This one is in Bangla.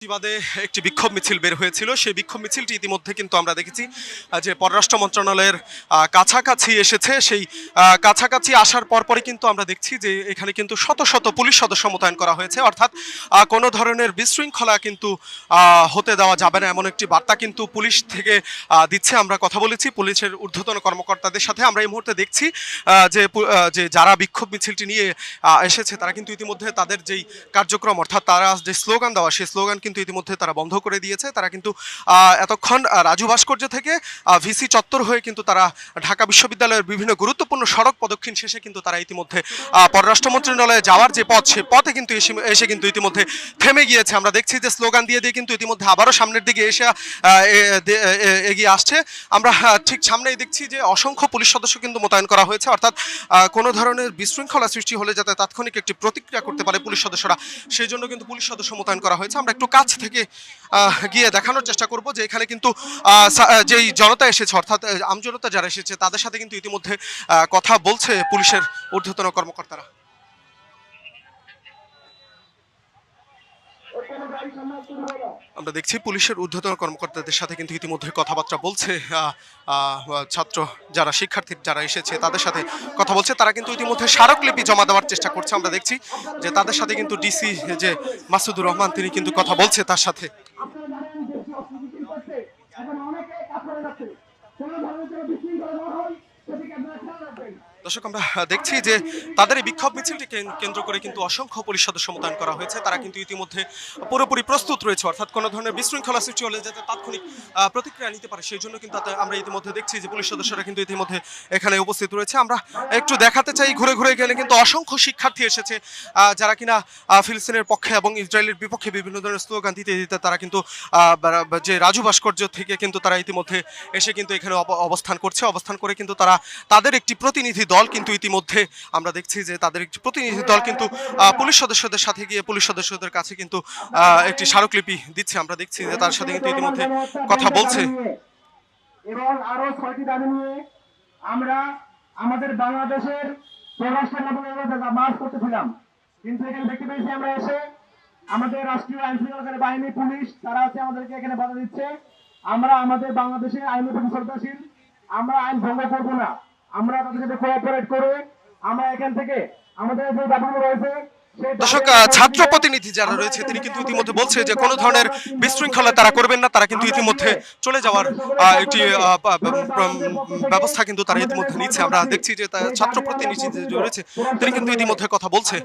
প্রতিবাদে একটি বিক্ষোভ মিছিল বের হয়েছিল। সেই বিক্ষোভ মিছিলটি ইতিমধ্যে কিন্তু আমরা দেখেছি যে পররাষ্ট্র মন্ত্রণালয়ের কাছাকাছি এসেছে। সেই কাছাকাছি আসার পরপরই কিন্তু আমরা দেখছি যে এখানে কিন্তু শত শত পুলিশ সদস্য মোতায়েন করা হয়েছে। অর্থাৎ কোনো ধরনের বিশৃঙ্খলা কিন্তু হতে দেওয়া যাবে না। এমন একটি বার্তা কিন্তু পুলিশ থেকে দিচ্ছে। আমরা কথা বলেছি পুলিশের ঊর্ধ্বতন কর্মকর্তাদের সাথে। আমরা এই মুহূর্তে দেখছি যে যে যারা বিক্ষোভ মিছিলটি নিয়ে এসেছে, তারা কিন্তু ইতিমধ্যে তাদের যেই কার্যক্রম, অর্থাৎ তারা যে স্লোগান দেওয়া, সেই স্লোগান কিন্তু ইতিমধ্যে তারা বন্ধ করে দিয়েছে। তারা কিন্তু এতক্ষণ রাজু ভাস্কর্য থেকে ভিসি চত্বর হয়ে কিন্তু তারা ঢাকা বিশ্ববিদ্যালয়ের বিভিন্ন গুরুত্বপূর্ণ সড়ক প্রদক্ষিণ শেষে কিন্তু তারা ইতিমধ্যে পররাষ্ট্র মন্ত্রণালয়ে যাওয়ার যে পথ, সে পথে কিন্তু এসে কিন্তু ইতিমধ্যে থেমে গিয়েছে। আমরা দেখছি যে স্লোগান দিয়ে দিয়ে কিন্তু ইতিমধ্যে আবারও সামনের দিকে এসে এগিয়ে আসছে। আমরা ঠিক সামনেই দেখছি যে অসংখ্য পুলিশ সদস্য কিন্তু মোতায়েন করা হয়েছে। অর্থাৎ কোনো ধরনের বিশৃঙ্খলা সৃষ্টি হলে যাতে তাৎক্ষণিক একটি প্রতিক্রিয়া করতে পারে পুলিশ সদস্যরা, সেই জন্য কিন্তু পুলিশ সদস্য মোতায়েন করা হয়েছে। আমরা একটু কাছ থেকে গিয়ে দেখানোর চেষ্টা করব যে এখানে কিন্তু যেই জনতা এসেছে, অর্থাৎ আমজনতা যারা এসেছে, তাদের সাথে কিন্তু ইতিমধ্যে কথা বলছে পুলিশের ঊর্ধ্বতন কর্মকর্তারা। আমরা দেখছি পুলিশের ঊর্ধ্বতন কর্মকর্তাদের সাথে কিন্তু ইতিমধ্যে কথাবার্তা বলছে। ছাত্র যারা শিক্ষার্থী যারা এসেছে, তাদের সাথে কথা বলছে। তারা কিন্তু ইতিমধ্যে স্মারকলিপি জমা দেওয়ার চেষ্টা করছে। আমরা দেখছি যে তাদের সাথে কিন্তু ডিসি যে মাসুদুর রহমান, তিনি কিন্তু কথা বলছে তার সাথে। আপনারা দর্শক, আমরা দেখছি যে তাদের এই বিক্ষোভ মিছিলটি কেন্দ্র করে কিন্তু অসংখ্য পুলিশ সদস্য মোতায়েন করা হয়েছে। তারা কিন্তু ইতিমধ্যে পুরোপুরি প্রস্তুত রয়েছে, অর্থাৎ কোনো ধরনের বিশৃঙ্খলা সৃষ্টি হলে যাতে তাৎক্ষণিক প্রতিক্রিয়া নিতে পারে, সেই জন্য কিন্তু আমরা ইতিমধ্যে দেখছি যে পুলিশ সদস্যরা কিন্তু ইতিমধ্যে এখানে উপস্থিত রয়েছে। আমরা একটু দেখাতে চাই, ঘুরে ঘুরে গেলে কিন্তু অসংখ্য শিক্ষার্থী এসেছে যারা কিনা ফিলিস্তিনের পক্ষে এবং ইসরায়েলের বিপক্ষে বিভিন্ন ধরনের স্লোগান দিতে দিতে তারা কিন্তু যে রাজু ভাস্কর্য থেকে কিন্তু তারা ইতিমধ্যে এসে কিন্তু এখানে অব- অবস্থান করছে। অবস্থান করে কিন্তু তারা তাদের একটি প্রতিনিধি দল কিন্তু ইতিমধ্যে আমরা দেখছি যে তাদের একটি প্রতিনিধি দল কিন্তু পুলিশ সদস্যদের সাথে গিয়ে পুলিশ সদস্যদের কাছে কিন্তু একটি স্মারকলিপি দিচ্ছে। আমরা দেখছি যে তার সাথে কিন্তু ইতিমধ্যে কথা বলছে। এবং আরও ছয়টি দাবি নিয়ে আমরা আমাদের বাংলাদেশের করতেছিলাম। আমরা রাষ্ট্রীয় আইন পুলিশ, তারা আমাদেরকে এখানে বাধা দিচ্ছে। আমরা আমাদের আইন ভঙ্গ করব না। আমরা তাদের সাথে কোঅপারেট করে আমরা এখান থেকে আমাদের যে দাবিগুলো রয়েছে দর্শক ছাত্র প্রতিনিধি যারা রয়েছে, তিনি কিন্তু ইতিমধ্যে বলছে যে কোনো ধরনের বিশৃঙ্খলা তারা করবেন না, তারা কিন্তু ইতিমধ্যে চলে যাওয়ার একটি ব্যবস্থা কিন্তু তারা ইতিমধ্যে নিচ্ছে। আমরা দেখছি যে ছাত্র প্রতিনিধি রয়েছে, তিনি কিন্তু ইতিমধ্যে কথা বলছে।